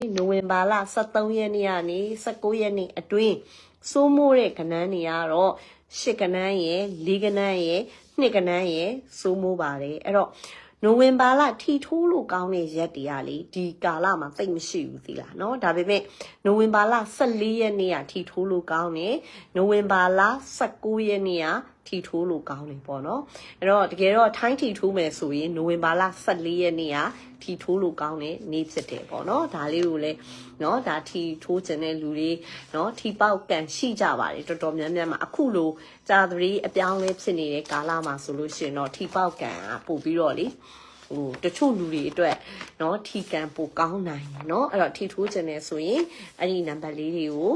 နိုဝင်ဘာလ23ရက်နေ့ကနေ19ရက်နေ့အတွင်းစိုးမိုးတဲ့ကဏ္ဍတွေကတော့10ကဏ္ဍရယ်4ကဏ္ဍရယ်2ကဏ္ဍရယ်စိုးမိုးပါတယ်အဲ့တော့နိုဝင်ဘာလထီထိုးလို့ကောင်းတဲ့ရက်တွေကလေဒီကာလမှာသိပ်မရှိဘူးသီလားเนาะဒါပေမဲ့နိုဝင်ဘာလ14ရက်နေ့ကထီထိုးလို့ကောင်းတယ်နိုဝင်ဘာလ19ရက်နေ့က ထီထိုးလို့ကောင်းတယ်ပေါ့နော်အဲ့တော့တကယ်တော့ထိုင်းထီထိုးမယ်ဆိုရင်နိုဝင်ဘာလ14ရက်နေ့ကထီထိုးလို့ကောင်းတဲ့နေ့ဖြစ်တယ်ပေါ့နော်ဒါလေးကိုလည်းเนาะဒါထီထိုးခြင်းတဲ့လူတွေเนาะထီပေါက်ကန်ရှိကြပါတယ်တော်တော်များများမှာအခုလိုကြာသတိအပြောင်းလဲဖြစ်နေတဲ့ကာလမှာဆိုလို့ရှိရင်တော့ထီပေါက်ကန်ကပို့ပြီးတော့လေဟိုတချို့လူတွေအတွက်เนาะထီကန်ပိုကောင်းနိုင်တယ်เนาะအဲ့တော့ထီထိုးခြင်းနဲ့ဆိုရင်အဲ့ဒီနံပါတ်လေးတွေကို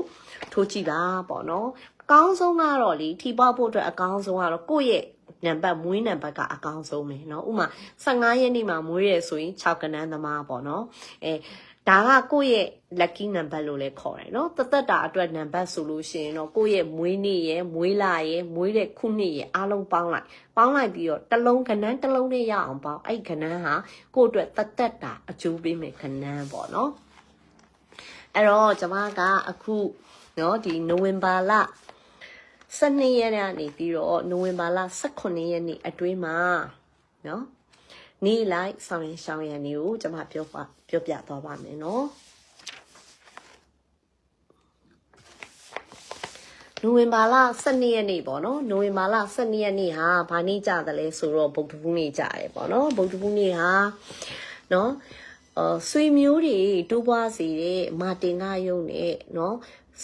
ထိုးကြည့်ပါပေါ့เนาะ အကောင်းဆုံးကတော့လေထီပေါက်ဖို့အတွက်အကောင်းဆုံးကတော့ကိုယ့်ရဲ့နံပါတ်မွေးနံပါတ်ကအကောင်းဆုံးပဲเนาะဥမာ15ရက်နေ့မှာမွေးရဆိုရင်6ကနန်းသမားပေါ့เนาะအဲဒါကကိုယ့်ရဲ့ lucky number လို့လည်းခေါ်တယ်เนาะတသက်တာအတွက်နံပါတ်ဆိုလို့ရှိရင်တော့ကိုယ့်ရဲ့မွေးနေ့ရယ်မွေးလရယ်မွေးတဲ့ခုနှစ်ရယ်အားလုံးပေါင်းလိုက်ပေါင်းလိုက်ပြီးတော့တစ်လုံးကနန်းတစ်လုံးနဲ့ရအောင်ပေါင်းအဲ့ကနန်းဟာကိုယ့်အတွက်တသက်တာအကျိုးပေးမယ်ကနန်းပေါ့เนาะအဲ့တော့ကျွန်မကအခုเนาะဒီနိုဝင်ဘာလ 12ရက်ကနေပြီးတော့နိုဝင်ဘာလ18ရက်နေ့အတွင်းမှာနော်နေ့လိုက်ဆောင်ရင်ရှောင်းရံတွေကိုကျွန်မပြောပါပြောပြသွားပါမယ်နော်နိုဝင်ဘာလ12ရက်နေ့ပေါ့နော်နိုဝင်ဘာလ12ရက်နေ့ဟာဘာနေ့ကြသလဲဆိုတော့ဗုဒ္ဓဘုနေ့ကြတယ်ပေါ့နော်ဗုဒ္ဓဘုနေ့ဟာနော်အဆွေမျိုးတွေတိုးပွားစေတဲ့မာတင်ကယုံနဲ့နော်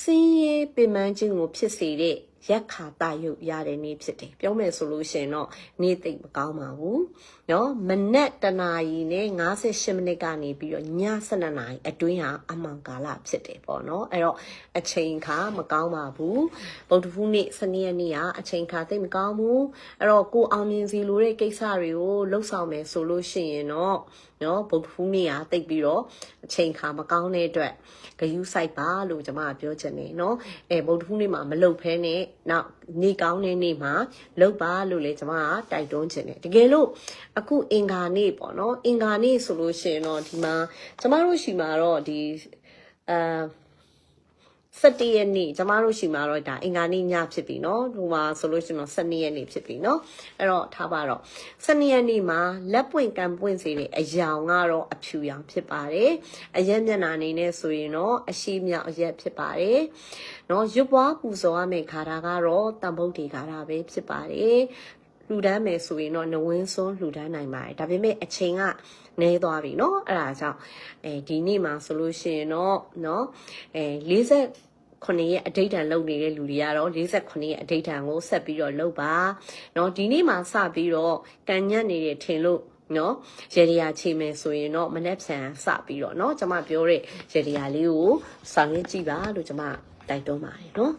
စင်းရဲပင်ပန်းခြင်းကိုဖြစ်စေတဲ့ ရက်ခါတရုပ်ရတဲ့နေ့ဖြစ်တယ်ပြောမယ်ဆိုလို့ရှိရင်တော့နေ့သိပ်မကောင်းပါဘူး နော်မနက်တနာရီနဲ့58မိနစ်ကနေပြီးတော့ည7နာရီအတွင်းဟာအမှန်ကာလဖြစ်တယ်ပေါ့နော်အဲ့တော့အချိန်ခါမကောင်းပါဘူးဗုဒ္ဓဟူးနေ့စနေနေ့ကအချိန်ခါသိမကောင်းဘူးအဲ့တော့ကိုအောင်မြင်စီလိုတဲ့ကိစ္စတွေကိုလှုပ်ဆောင်မယ်ဆိုလို့ရှိရင်တော့နော်ဗုဒ္ဓဟူးနေ့ကတိတ်ပြီးတော့အချိန်ခါမကောင်းတဲ့အတွက်ဂယုစိုက်ပါလို့ကျွန်မပြောချင်တယ်နော်အဲဗုဒ္ဓဟူးနေ့မှာမလှုပ်ဖဲနဲ့နောက်နေကောင်းတဲ့နေ့မှာလှုပ်ပါလို့လည်းကျွန်မကတိုက်တွန်းချင်တယ်တကယ်လို့အခုအင်္ဂါနေ့ပေါ့เนาะအင်္ဂါနေ့ဆိုလို့ရှိရင်တော့ဒီမှာကျွန်မတို့ရှိမှာတော့ဒီအာ17ရက်နေ့ကျမတို့ရှိမှာတော့ဒါအင်္ဂါနေ့ညဖြစ်ပြီเนาะဟိုမှာဆိုလို့ရှိရင်တော့12ရက်နေ့ဖြစ်ပြီเนาะအဲ့တော့ထားပါတော့12ရက်နေ့မှာလက်ပွင့်ကံပွင့်စေတဲ့အယောင်ကတော့အဖြူရောင်ဖြစ်ပါတယ်အရက်မျက်နှာအနေနဲ့ဆိုရင်တော့အရှိမြောက်အရက်ဖြစ်ပါတယ်เนาะရွပ်ပွားပူဇော်ရမယ့်ခါတာကတော့တန်ဖုတ်တွေခါတာပဲဖြစ်ပါတယ် လှူဒန်းမယ်ဆိုရင်တော့နဝင်းစွန်းလှူဒန်းနိုင်ပါတယ်ဒါပေမဲ့အချိန်ကနဲသွားပြီเนาะအဲ့ဒါကြောင့်အဲဒီနေ့မှာဆိုလို့ရှိရင်တော့เนาะအဲ40 9ရဲ့အဋိဌံလုပ်နေတဲ့လူတွေကတော့48ရဲ့အဋိဌံကိုဆက်ပြီးတော့လုပ်ပါเนาะဒီနေ့မှာစပြီးတော့ကန်ညက်နေတယ်ထင်လို့နော်ရေဒီယာချိန်မယ်ဆိုရင်တော့မနေ့ဖြန်စပြီးတော့နော်ကျွန်မပြောတဲ့ရေဒီယာလေးကိုဆောင်ရကြည့်ပါလို့ကျွန်မတိုက်တွန်းပါတယ်နော်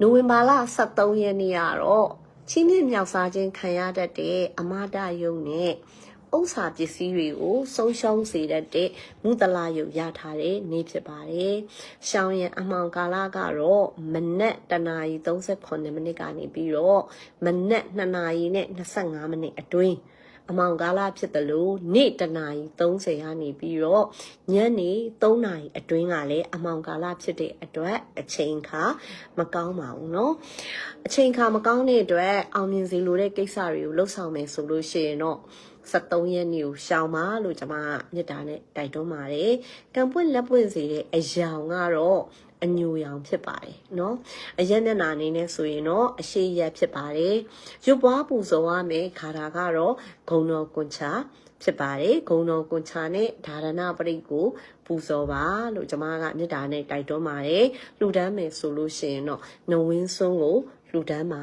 နိုဝင်ဘာလ23ရက်နေ့ကတော့ ချင်းမြင့်မြောက်စားခြင်းခံရတတ်တဲ့အမဒယုံနဲ့ဥစ္စာပစ္စည်းတွေကိုဆုံးရှုံးစေတတ်တဲ့မုတလာယုတ်ရထားတဲ့နေ့ဖြစ်ပါတယ်။ရှောင်းရံအမှောင်ကာလကတော့မနက်တနာရီ38မိနစ်ကနေပြီးတော့မနက်2နာရီနဲ့25မိနစ်အတွင်း အမောင်ကားလာဖြစ်တယ်လို့နေ့တနာရီ30ကနေပြီးတော့ညနေ3နာရီအတွင်းကလည်းအမောင်ကာလဖြစ်တဲ့အတွက်အချိန်ခါမကောင်းပါဘူးเนาะအချိန်ခါမကောင်းတဲ့အတွက်အောင်မြင်စေလိုတဲ့ကိစ္စတွေကိုလှုပ်ဆောင်မယ်ဆိုလို့ရှိရင်တော့73ရက်နေ့ကိုရှောင်ပါလို့ကျွန်မမြစ်တာနဲ့တိုက်တွန်းပါတယ်။ကံပွင့်လက်ပွင့်စေတဲ့အယောင်ကတော့ အညိုရောင်ဖြစ်ပါတယ်နော်အရက်မျက်နှာအနေနဲ့ဆိုရင်တော့အရှိရက်ဖြစ်ပါတယ်ရွပ်ပွားပူဇော်ရမယ်ခါတာကတော့ဂုံတော်ကွန်ချာဖြစ်ပါတယ်ဂုံတော်ကွန်ချာနဲ့ဒါရဏပရိတ်ကိုပူဇော်ပါလို့ကျမကမြစ်တာနဲ့တိုက်တွန်းပါတယ်လှူဒန်းမယ်ဆိုလို့ရှိရင်တော့နှဝင်းစွန်းကို လူတန်းမှာ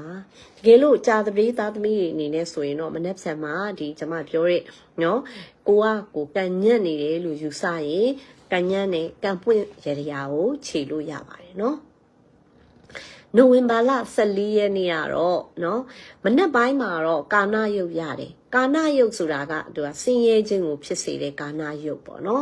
တကယ်လို့ကြာသပတေးသားသမီးတွေအနေနဲ့ဆိုရင်တော့မနေ့ဖြန်မှာဒီကျွန်မပြောတဲ့နော်ကိုကကိုကန်ညက်နေတယ်လို့ယူဆရင်ကန်ညက်နဲ့ကန်ပွင့်ရရကိုခြေလို့ရပါတယ်နော်နိုဝင်ဘာလ14ရက်နေ့ကတော့เนาะမနက်ပိုင်းမှာတော့ကာနာယုတ်ရတယ်ကာနာယုတ်ဆိုတာကသူကဆင်းရဲခြင်းကိုဖြစ်စေတဲ့ကာနာယုတ်ပေါ့เนาะ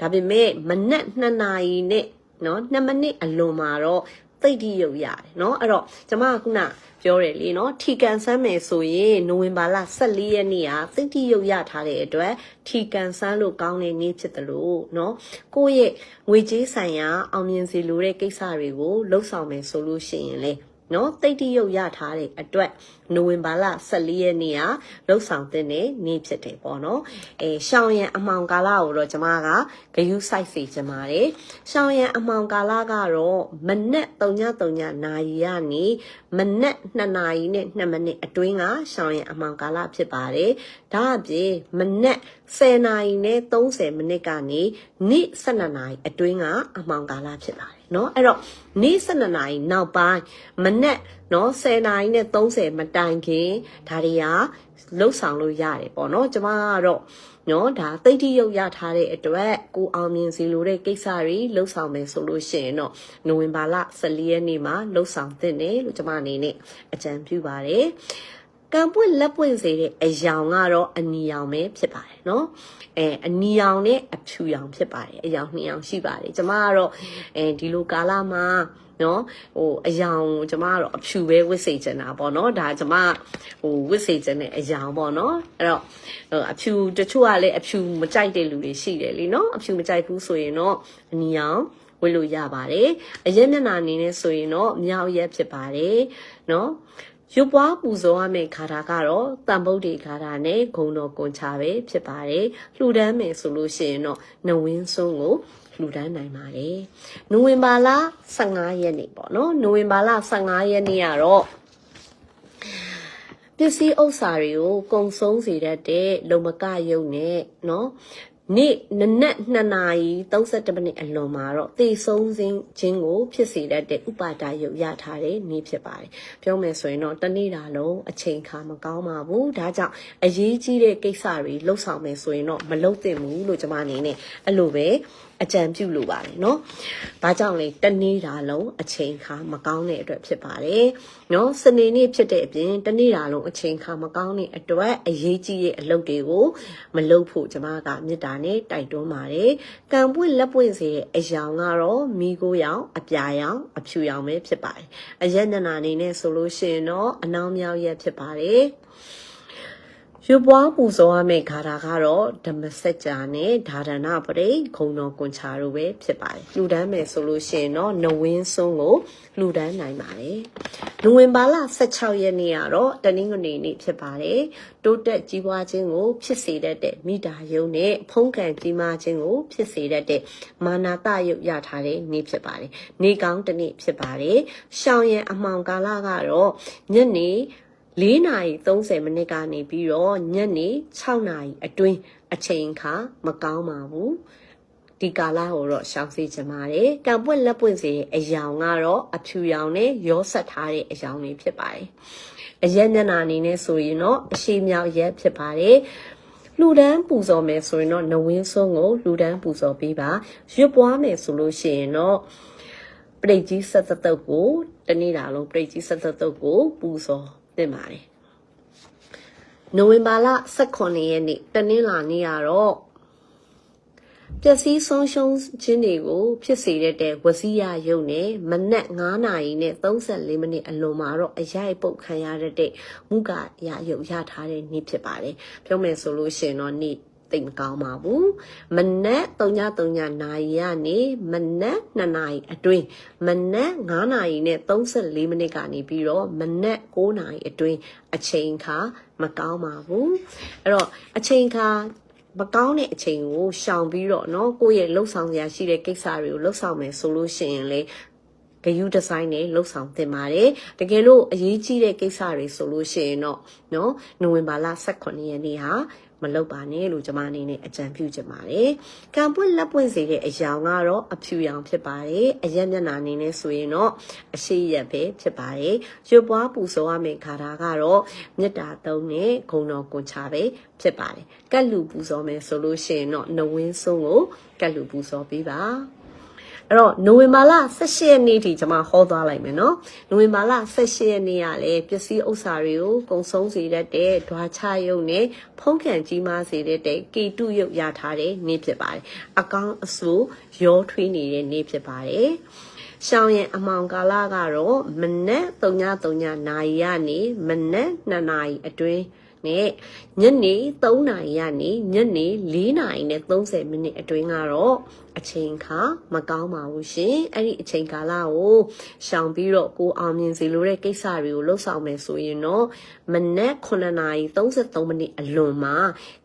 ဒါပေမဲ့မနက်2နာရီနဲ့နော်2မိနစ်အလွန်မှာတော့ သိတိရုပ်ရတယ်เนาะအဲ့တော့ကျမကခုနပြောတယ်လေเนาะထီကန်ဆန်းမယ်ဆိုရင်နိုဝင်ဘာလ14ရက်နေ့ဟာသိတိရုပ်ရထားတဲ့အတွက်ထီကန်ဆန်းလို့ကောင်းတဲ့နေ့ဖြစ်တယ်လို့เนาะကိုယ့်ရဲ့ငွေကြေးဆိုင်ရာအောင်မြင်စေလိုတဲ့ကိစ္စတွေကိုလှုပ်ဆောင်မယ်ဆိုလို့ရှိရင်လေနော်တိတ်တိရုပ်ရထားတဲ့အတွက် နိုဝင်ဘာလ14ရက်နေ့ကလှုပ်ဆောင်တဲ့နေ့ဖြစ်တယ်ပေါ့နော်အဲရှောင်းရံအမှောင်ကာလကိုတော့ကျမကဂယုစိုက်စေချင်ပါတယ်ရှောင်းရံအမှောင်ကာလကတော့မနက်3ည3ညနာရီကနေမနက်2နာရီနဲ့2မိနစ်အတွင်းကရှောင်းရံအမှောင်ကာလဖြစ်ပါတယ်ဒါအပြင်မနက်10နာရီနဲ့30မိနစ်ကနေနေ့12နာရီအတွင်းကအမှောင်ကာလဖြစ်ပါတယ်နော်အဲ့တော့နေ့12နာရီနောက်ပိုင်းမနက် နော်10နာရီနဲ့30မတိုင်ခင်ဒါတွေကလှုပ်ဆောင်လို့ရတယ်ပေါ့နော်ကျမကတော့နော်ဒါတိတ်တိရုပ်ရထားတဲ့အတွက်ကိုအောင်မြင်စီလိုတဲ့ကိစ္စတွေလှုပ်ဆောင်မယ်ဆိုလို့ရှိရင်တော့နိုဝင်ဘာလ14ရက်နေ့မှာလှုပ်ဆောင်သင့်တယ်လို့ကျမအနေနဲ့အကြံပြုပါတယ် ကံပွင့်လက်ပွင့်စေတဲ့အယောင်ကတော့အနီရောင်ပဲဖြစ်ပါတယ်เนาะအဲအနီရောင်နဲ့အဖြူရောင်ဖြစ်ပါတယ်အယောင်နှစ်ရောင်ရှိပါတယ်ကျမကတော့အဲဒီလိုကာလမှာနော်ဟိုအယောင်ကျမကတော့အဖြူပဲဝစ်စေချင်တာပေါ့နော်ဒါကျမဟိုဝစ်စေချင်တဲ့အယောင်ပေါ့နော်အဲ့တော့ဟိုအဖြူတချို့ကလည်းအဖြူမကြိုက်တဲ့လူတွေရှိတယ်လीနော်အဖြူမကြိုက်ဘူးဆိုရင်တော့အနီရောင် ဝစ်လို့ရပါတယ်အရက်မျက်နှာအနေနဲ့ဆိုရင်တော့မြောက်ရက်ဖြစ်ပါတယ်နော်ရုပ်ပွားပူဇော်ရမယ့်ခါတာကတော့တန်ဗုဒ္ဓေခါတာနဲ့ဂုံတော်ကွန်ချပဲဖြစ်ပါတယ်လှူဒန်းမယ်ဆိုလို့ရှိရင်တော့နဝင်းဆုံးကိုလှူဒန်းနိုင်ပါတယ်နိုဝင်ဘာလ15ရက်နေ့ပေါ့နော်နိုဝင်ဘာလ15ရက်နေ့ကတော့ပစ္စည်းဥစ္စာတွေကိုကုံဆုံးစေတတ်တဲ့လုံမကယုံနဲ့เนาะ နေ့နနက်2နာရီ32မိနစ်အလွန်မှာတော့သေဆုံးခြင်းချင်းကို ဖြစ်စေတတ်တဲ့ဥပါဒယုတ်ရထားတဲ့နေ့ဖြစ်ပါတယ်။ပြောမယ်ဆိုရင်တော့တနေ့တာလုံးအချိန်ခါမကောင်းပါဘူး။ဒါကြောင့်အရေးကြီးတဲ့ကိစ္စတွေလှုပ်ဆောင်မယ်ဆိုရင်တော့မလှုပ်သင့်ဘူးလို့ကျွန်မအနေနဲ့အဲ့လိုပဲ အကြံပြုလိုပါတယ်နော်။ဘာကြောင့်လဲတနေ့တာလုံးအချိန်ခါမကောင်းတဲ့အတွက်ဖြစ်ပါတယ်။နော်စနေနေ့ဖြစ်တဲ့အပြင်တနေ့တာလုံးအချိန်ခါမကောင်းတဲ့အတွက်အရေးကြီးတဲ့အလုပ်တွေကိုမလုပ်ဖို့ကျမကမေတ္တာနဲ့တိုက်တွန်းပါတယ်။ကံပွင့်လက်ပွင့်စေတဲ့အရာကတော့မိကိုရောင်အပြာရောင်အဖြူရောင်ပဲဖြစ်ပါတယ်။အယက်နနာနေနဲ့ဆိုလို့ရှိရင်တော့အနောင်မြောက်ရက်ဖြစ်ပါတယ်။ ရွပွားပူဇော်ရမယ့်ခါတာကတော့ဓမ္မစကြာနဲ့ဒါဒနာပရိခုံတော်ကွန်ချာတို့ပဲဖြစ်ပါတယ်။လှူဒန်းမယ်ဆိုလို့ရှိရင်တော့နဝင်းဆုံးကိုလှူဒန်းနိုင်ပါတယ်။နိုဝင်ဘာလ16ရက်နေ့ကတော့တနင်္ဂနွေနေ့ဖြစ်ပါတယ်။တိုးတက်ကြီးပွားခြင်းကို ဖြစ်စေတတ်တဲ့မိဒါယုံနဲ့ဖုံးကန်ကြီးမားခြင်းကို ဖြစ်စေတတ်တဲ့မာနာတယုတ်ရထားတဲ့နေ့ဖြစ်ပါတယ်။နေ့ကောင်းတစ်နေ့ဖြစ်ပါတယ်။ရှောင်းရံအမှောင်ကာလကတော့ညနေ 4နာရီ30မိနစ်ကနေပြီးတော့ညနေ6နာရီအတွင်းအချိန်ခါမကောင်းပါဘူးဒီကာလကိုတော့ရှောင်စေချင်ပါတယ်ကံပွင့်လက်ပွင့်စေတဲ့အယောင်ကတော့အဖြူရောင်နဲ့ရောဆက်ထားတဲ့အယောင်တွေဖြစ်ပါတယ်အရက်မျက်နှာအနေနဲ့ဆိုရင်တော့အရှိမြောက်ရက်ဖြစ်ပါတယ်လူဒန်းပူဇော်မယ်ဆိုရင်တော့နဝင်းဆုံးကိုလူဒန်းပူဇော်ပေးပါရွတ်ပွားမယ်ဆိုလို့ရှိရင်တော့ပရိတ်ကြီးဆက်သက်တုတ်ကိုတနေ့တာလုံးပရိတ်ကြီးဆက်သက်တုတ်ကိုပူဇော် တင်ပါတယ်နိုဝင်ဘာလ18ရက်နေ့တနင်္လာနေ့ကတော့ပျက်စီးဆုံးရှုံးခြင်းတွေကို ဖြစ်စေတဲ့ဝစီယယုံနဲ့မနက်9နာရီနဲ့34မိနစ်အလွန်မှာတော့အရိုက်ပုတ်ခံရတဲ့မုကရယုံရထားတဲ့နေ့ဖြစ်ပါတယ်ပြောမယ်ဆိုလို့ရှိရင်တော့နေ့ သိမကောင်းပါဘူးမနက်3:30နာရီကနေမနက်2နာရီအတွင်းမနက်9နာရီနဲ့34မိနစ်ကနေပြီးတော့မနက်9နာရီအတွင်းအချိန်ခါမကောင်းပါဘူးအဲ့တော့အချိန်ခါမကောင်းတဲ့အချိန်ကိုရှောင်ပြီးတော့เนาะကိုယ့်ရဲ့လှုပ်ဆောင်ရရှိတဲ့ကိစ္စတွေကိုလှုပ်ဆောင်မယ်ဆိုလို့ရှိရင်လေ ဂယုဒီဇိုင်းနဲ့လှုပ်ဆောင်သင်ပါတယ်တကယ်လို့အရေးကြီးတဲ့ကိစ္စတွေဆိုလို့ရှိရင်တော့နော်နိုဝင်ဘာလ18ရက်နေ့ဟာမလုပ်ပါနဲ့လို့ကျွန်မအနေနဲ့အကြံပြုချင်ပါတယ်။ကံပွင့်လက်ပွင့်စေတဲ့အရာကတော့အဖြူရောင်ဖြစ်ပါတယ်။အရက်မျက်နှာအနေနဲ့ဆိုရင်တော့အရှိရက်ပဲဖြစ်ပါတယ်။ရွပွားပူဇော်ရမယ့်ခါတာကတော့မြတ်တာသုံးနဲ့ဂုံတော်ကွန်ချပဲဖြစ်ပါတယ်။ကတ်လူပူဇော်မယ်ဆိုလို့ရှိရင်တော့နဝင်းဆုံးကိုကတ်လူပူဇော်ပေးပါ။ အဲ့တော့နိုဝင်ဘာလ18ရက်နေ့ထိကျွန်မဟောသွားလိုက်မယ်နော်နိုဝင်ဘာလ18ရက်နေ့ကလည်းပစ္စည်းဥစ္စာတွေကိုကုံဆုံးစေတတ်တဲ့ဓွာချယုံနဲ့ဖုံးကန်ကြီးမားစေတတ်တဲ့ကေတုယုတ်ရထားတဲ့နေ့ဖြစ်ပါတယ်အကောင်းအဆိုးရောထွေးနေတဲ့နေ့ဖြစ်ပါတယ်ရှောင်းရင်အမောင်ကာလကတော့မနက်3:30နာရီကနေမနက်2နာရီအတွင်းနဲ့ညနေ3နာရီကနေညနေ4နာရီနဲ့30မိနစ်အတွင်းကတော့ အချိန်ခါမကောင်းပါဘူးရှင်အဲ့ဒီအချိန်ကာလကိုရှောင်ပြီးတော့ကိုအောင်မြင်စီလိုတဲ့ကိစ္စတွေကိုလှုပ်ဆောင်မယ်ဆိုရင်တော့မနက်9နာရီ33မိနစ်အလွန်မှာ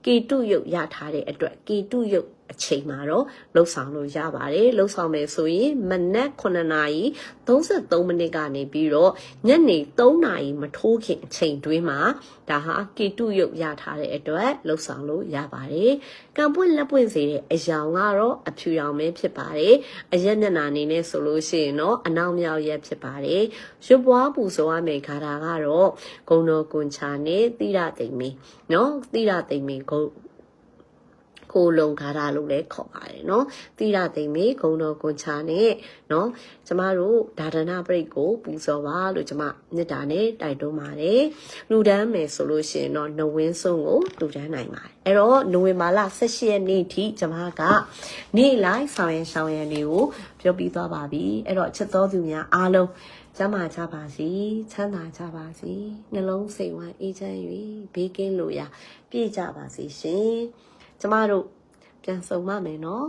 ကေတုရုပ်ရထားတဲ့အတွက်ကေတုရုပ်အချိန်မှာတော့လှုပ်ဆောင်လို့ရပါတယ်လှုပ်ဆောင်မယ်ဆိုရင်မနက်9နာရီ33မိနစ်ကနေပြီးတော့ညနေ3နာရီမထိုးခင်အချိန်တွင်းမှာဒါဟာကေတုရုပ်ရထားတဲ့အတွက်လှုပ်ဆောင်လို့ရပါတယ်ကံပွင့်လက်ပွင့်စေတဲ့အယောင်ကတော့အဖြူရောင်ပဲဖြစ်ပါတယ်အရက်မျက်နှာအနေနဲ့ဆိုလို့ရှိရင်တော့အနောက်မြောက်ရက်ဖြစ်ပါတယ်ရွပွားပူဆိုရမယ်ခါတာကတော့ဂုံတော်ကွန်ချာနဲ့တိရသိမ့်မီနော်တိရသိမ့်မီဂုံ ကိုလုံခါတာလို့လည်းခေါ်ပါတယ်เนาะတိရသိမ့်မေဂုံတော်ကွန်ချာနဲ့เนาะကျမတို့ဒါဒနာပရိတ်ကိုပူဇော်ပါလို့ကျမမေတ္တာနဲ့တိုက်တွန်းပါတယ်လူဒန်းမယ်ဆိုလို့ရှိရင်တော့နဝင်းဆုံးကိုလူဒန်းနိုင်ပါတယ်အဲ့တော့နိုဝင်ဘာလ18ရက်နေ့ထိကျမကနေ့လိုက်ဆောင်ရန်ရှောင်းရန်တွေကိုပြောပြီးသွားပါပြီအဲ့တော့ချစ်တော်သူများအားလုံးကျမ်းမာကြပါစေချမ်းသာကြပါစေနှလုံးစိတ်ဝမ်းအေးချမ်း၍ဘေးကင်းလို့ရပြည့်ကြပါစေရှင် ကျမတို့ပြန်ဆုံမမယ်နော်